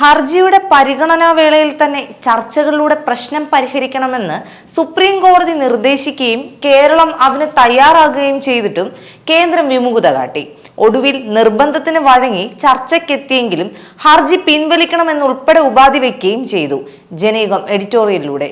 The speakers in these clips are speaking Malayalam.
ഹർജിയുടെ പരിഗണനാ വേളയിൽ തന്നെ ചർച്ചകളിലൂടെ പ്രശ്നം പരിഹരിക്കണമെന്ന് സുപ്രീം കോടതി നിർദ്ദേശിക്കുകയും കേരളം അതിന് തയ്യാറാകുകയും ചെയ്തിട്ടും കേന്ദ്രം വിമുഖത കാട്ടി. ഒടുവിൽ നിർബന്ധത്തിന് വഴങ്ങി ചർച്ചയ്ക്കെത്തിയെങ്കിലും ഹർജി പിൻവലിക്കണമെന്നുൾപ്പെടെ ഉപാധി വയ്ക്കുകയും ചെയ്തു. ജനീകം എഡിറ്റോറിയലിലൂടെ.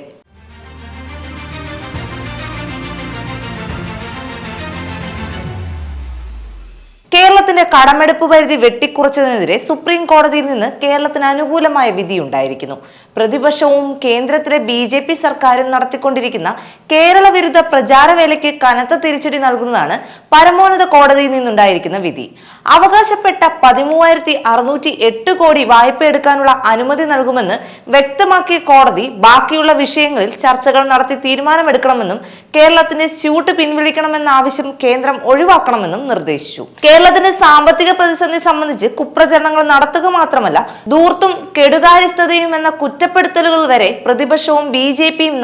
കേരളത്തിന്റെ കടമെടുപ്പ് പരിധി വെട്ടിക്കുറച്ചതിനെതിരെ സുപ്രീം കോടതിയിൽ നിന്ന് കേരളത്തിന് അനുകൂലമായ വിധി ഉണ്ടായിരിക്കുന്നു പ്രതിപക്ഷവും കേന്ദ്രത്തിലെ ബി ജെ പി സർക്കാരും നടത്തിക്കൊണ്ടിരിക്കുന്ന കേരള വിരുദ്ധ പ്രചാരവേലയ്ക്ക് കനത്ത തിരിച്ചടി നൽകുന്നതാണ് പരമോന്നത കോടതിയിൽ നിന്നുണ്ടായിരിക്കുന്ന വിധി. അവകാശപ്പെട്ട പതിമൂവായിരത്തി അറുന്നൂറ്റി എട്ട് കോടി വായ്പ എടുക്കാനുള്ള അനുമതി നൽകുമെന്ന് വ്യക്തമാക്കിയ കോടതി ബാക്കിയുള്ള വിഷയങ്ങളിൽ ചർച്ചകൾ നടത്തി തീരുമാനമെടുക്കണമെന്നും കേരളത്തിന്റെ സ്യൂട്ട് പിൻവലിക്കണമെന്ന ആവശ്യം കേന്ദ്രം ഒഴിവാക്കണമെന്നും നിർദ്ദേശിച്ചു. കേരളത്തിന്റെ സാമ്പത്തിക പ്രതിസന്ധി സംബന്ധിച്ച് കുപ്രചരണങ്ങൾ നടത്തുക മാത്രമല്ല ദൂർത്തും കെടുകാര്യസ്ഥതയും എന്ന കുറ്റപ്പെടുത്തലുകൾ വരെ പ്രതിപക്ഷവും ബി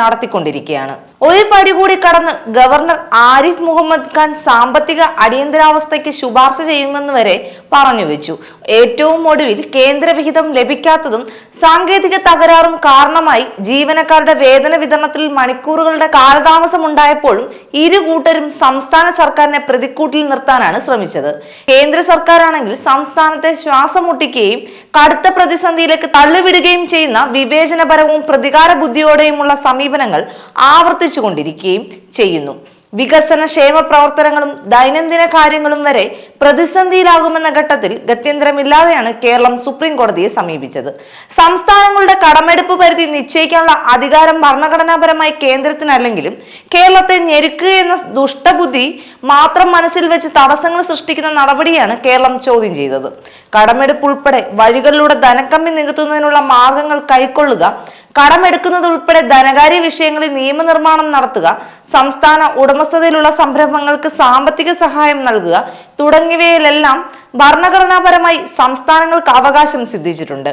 നടത്തിക്കൊണ്ടിരിക്കുകയാണ്. ഒരു പടി കൂടി കടന്ന് ഗവർണർ ആരിഫ് മുഹമ്മദ് ഖാൻ സാമ്പത്തിക അടിയന്തരാവസ്ഥയ്ക്ക് ശുപാർശ ചെയ്യുമെന്ന് വരെ പറഞ്ഞു വെച്ചു. ഏറ്റവും ഒടുവിൽ കേന്ദ്രവിഹിതം ലഭിക്കാത്തതും സാങ്കേതിക തകരാറും കാരണമായി ജീവനക്കാരുടെ വേതന വിതരണത്തിൽ മണിക്കൂറുകളുടെ കാലതാമസം ഉണ്ടായപ്പോഴും ഇരു കൂട്ടരും സംസ്ഥാന സർക്കാരിനെ പ്രതിക്കൂട്ടിൽ നിർത്താനാണ് ശ്രമിച്ചത്. കേന്ദ്ര സർക്കാരാണെങ്കിൽ സംസ്ഥാനത്തെ ശ്വാസം മുട്ടിക്കുകയും കടുത്ത പ്രതിസന്ധിയിലേക്ക് തള്ളിവിടുകയും ചെയ്യുന്ന വിവേചനപരവും പ്രതികാര ബുദ്ധിയോടെയുമുള്ള സമീപനങ്ങൾ ആവർത്തിച്ചുകൊണ്ടിരിക്കുകയും ചെയ്യുന്നു. വികസന ക്ഷേമ പ്രവർത്തനങ്ങളും ദൈനംദിന കാര്യങ്ങളും വരെ പ്രതിസന്ധിയിലാകുമെന്ന ഘട്ടത്തിൽ ഗത്യന്തരമില്ലാതെയാണ് കേരളം സുപ്രീം കോടതിയെ സമീപിച്ചത്. സംസ്ഥാനങ്ങളുടെ കടമെടുപ്പ് പരിധി നിശ്ചയിക്കാനുള്ള അധികാരം ഭരണഘടനാപരമായി കേന്ദ്രത്തിനല്ലെങ്കിലും കേരളത്തെ ഞെരുക്കുക എന്ന ദുഷ്ടബുദ്ധി മാത്രം മനസ്സിൽ വെച്ച് തടസ്സങ്ങൾ സൃഷ്ടിക്കുന്ന നടപടിയാണ് കേരളം ചോദ്യം ചെയ്തത്. കടമെടുപ്പ് ഉൾപ്പെടെ വഴികളിലൂടെ ധനക്കമ്മി നികത്തുന്നതിനുള്ള മാർഗങ്ങൾ കൈക്കൊള്ളുക കടമെടുക്കുന്നത് ഉൾപ്പെടെ ധനകാര്യ വിഷയങ്ങളിൽ നിയമനിർമ്മാണം നടത്തുക സംസ്ഥാന ഉടമസ്ഥതയിലുള്ള സംരംഭങ്ങൾക്ക് സാമ്പത്തിക സഹായം നൽകുക തുടങ്ങിയവയിലെല്ലാം ഭരണഘടനാപരമായി സംസ്ഥാനങ്ങൾക്ക് അവകാശം സിദ്ധിച്ചിട്ടുണ്ട്.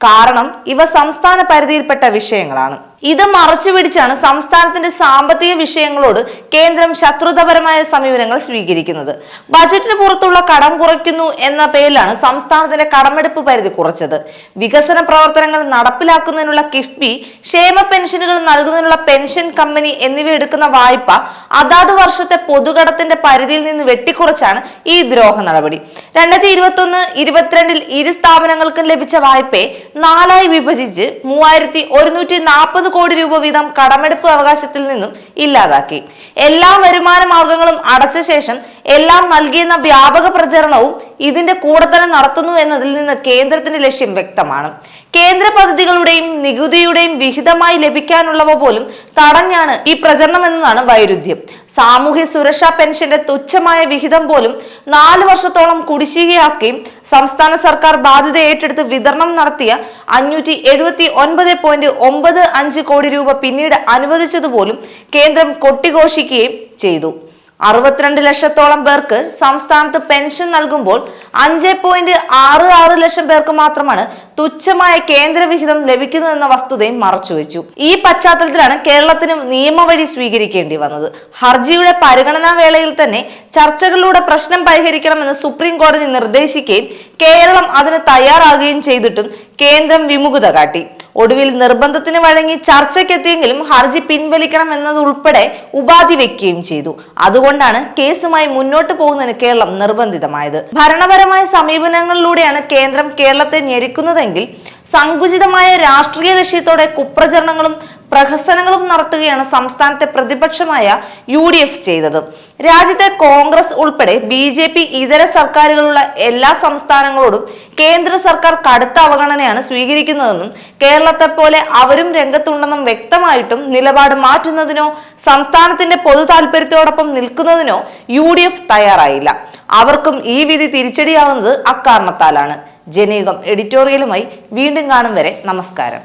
കാരണം ഇവ സംസ്ഥാന പരിധിയിൽപ്പെട്ട വിഷയങ്ങളാണ്. ഇത് മറച്ചു പിടിച്ചാണ് സംസ്ഥാനത്തിന്റെ സാമ്പത്തിക വിഷയങ്ങളോട് കേന്ദ്രം ശത്രുതപരമായ സമീപനങ്ങൾ സ്വീകരിക്കുന്നത്. ബജറ്റിന് പുറത്തുള്ള കടം കുറയ്ക്കുന്നു എന്ന പേരിലാണ് സംസ്ഥാനത്തിന്റെ കടമെടുപ്പ് പരിധി കുറച്ചത്. വികസന പ്രവർത്തനങ്ങൾ നടപ്പിലാക്കുന്നതിനുള്ള കിഫ്ബി ക്ഷേമ പെൻഷനുകൾ നൽകുന്നതിനുള്ള പെൻഷൻ കമ്പനി എന്നിവ എടുക്കുന്ന വായ്പ അതാത് വർഷത്തെ പൊതുകടത്തിന്റെ പരിധിയിൽ നിന്ന് വെട്ടിക്കുറച്ചാണ് ഈ ദ്രോഹ നടപടി. രണ്ടായിരത്തി ഇരുപത്തി ഒന്ന് ഇരുപത്തിരണ്ടിൽ ഇരു സ്ഥാപനങ്ങൾക്കും ലഭിച്ച വായ്പയെ നാലായി വിഭജിച്ച് മൂവായിരത്തി ഒരുന്നൂറ്റി നാൽപ്പത് കോടി രൂപ വീതം കടമെടുപ്പ് അവകാശത്തിൽ നിന്നും ഇല്ലാതാക്കി. എല്ലാ വരുമാന മാർഗങ്ങളും അടച്ച ശേഷം എല്ലാം നൽകിയെന്ന വ്യാപക പ്രചരണവും ഇതിന്റെ കൂടെ തന്നെ നടത്തുന്നു എന്നതിൽ നിന്ന് കേന്ദ്രത്തിന്റെ ലക്ഷ്യം വ്യക്തമാണ്. കേന്ദ്ര പദ്ധതികളുടെയും നികുതിയുടെയും വിഹിതമായി ലഭിക്കാനുള്ളവ പോലും തടഞ്ഞാണ് ഈ പ്രചരണം എന്നതാണ് വൈരുദ്ധ്യം. സാമൂഹ്യ സുരക്ഷാ പെൻഷന്റെ തുച്ഛമായ വിഹിതം പോലും നാല് വർഷത്തോളം കുടിശ്ശികയാക്കുകയും സംസ്ഥാന സർക്കാർ ബാധ്യത ഏറ്റെടുത്ത് വിതരണം നടത്തിയ അഞ്ഞൂറ്റി എഴുപത്തി ഒൻപത് പോയിന്റ് ഒമ്പത് അഞ്ച് കോടി രൂപ പിന്നീട് അനുവദിച്ചതുപോലും കേന്ദ്രം കൊട്ടിഘോഷിക്കുകയും ചെയ്തു. അറുപത്തിരണ്ട് ലക്ഷത്തോളം പേർക്ക് സംസ്ഥാനത്ത് പെൻഷൻ നൽകുമ്പോൾ അഞ്ച് പോയിന്റ് ആറ് ആറ് ലക്ഷം പേർക്ക് മാത്രമാണ് തുച്ഛമായ കേന്ദ്രവിഹിതം ലഭിക്കുന്നതെന്ന വസ്തുതയും മറച്ചുവെച്ചു ഈ പശ്ചാത്തലത്തിലാണ് കേരളത്തിന് നിയമവഴി സ്വീകരിക്കേണ്ടി വന്നത്. ഹർജിയുടെ പരിഗണനാ വേളയിൽ തന്നെ ചർച്ചകളിലൂടെ പ്രശ്നം പരിഹരിക്കണമെന്ന് സുപ്രീം കോടതി നിർദ്ദേശിക്കുകയും കേരളം അതിന് തയ്യാറാകുകയും ചെയ്തിട്ടും കേന്ദ്രം വിമുഖത കാട്ടി. ഒടുവിൽ നിർബന്ധത്തിന് വഴങ്ങി ചർച്ചയ്ക്കെത്തിയെങ്കിലും ഹർജി പിൻവലിക്കണം എന്നതുൾപ്പെടെ ഉപാധി വെക്കുകയും ചെയ്തു. അതുകൊണ്ടാണ് കേസുമായി മുന്നോട്ട് പോകുന്നതിന് കേരളം നിർബന്ധിതമായത്. ഭരണപരമായ സമീപനങ്ങളിലൂടെയാണ് കേന്ദ്രം കേരളത്തെ ഞെരുക്കുന്നതെങ്കിൽ സങ്കുചിതമായ രാഷ്ട്രീയ ലക്ഷ്യത്തോടെ കുപ്രചരണങ്ങളും പ്രഹസനങ്ങളും നടത്തുകയാണ് സംസ്ഥാനത്തെ പ്രതിപക്ഷമായ യു ഡി എഫ് ചെയ്തത്. രാജ്യത്തെ കോൺഗ്രസ് ഉൾപ്പെടെ ബി ജെ പി ഇതര സർക്കാരുകളുള്ള എല്ലാ സംസ്ഥാനങ്ങളോടും കേന്ദ്ര സർക്കാർ കടുത്ത അവഗണനയാണ് സ്വീകരിക്കുന്നതെന്നും കേരളത്തെ പോലെ അവരും രംഗത്തുണ്ടെന്നും വ്യക്തമായിട്ടും നിലപാട് മാറ്റുന്നതിനോ സംസ്ഥാനത്തിന്റെ പൊതു താല്പര്യത്തോടൊപ്പം നിൽക്കുന്നതിനോ യു തയ്യാറായില്ല. അവർക്കും ഈ വിധി തിരിച്ചടിയാവുന്നത് അക്കാരണത്താലാണ്. ജനീകം എഡിറ്റോറിയലുമായി വീണ്ടും കാണും വരെ നമസ്കാരം.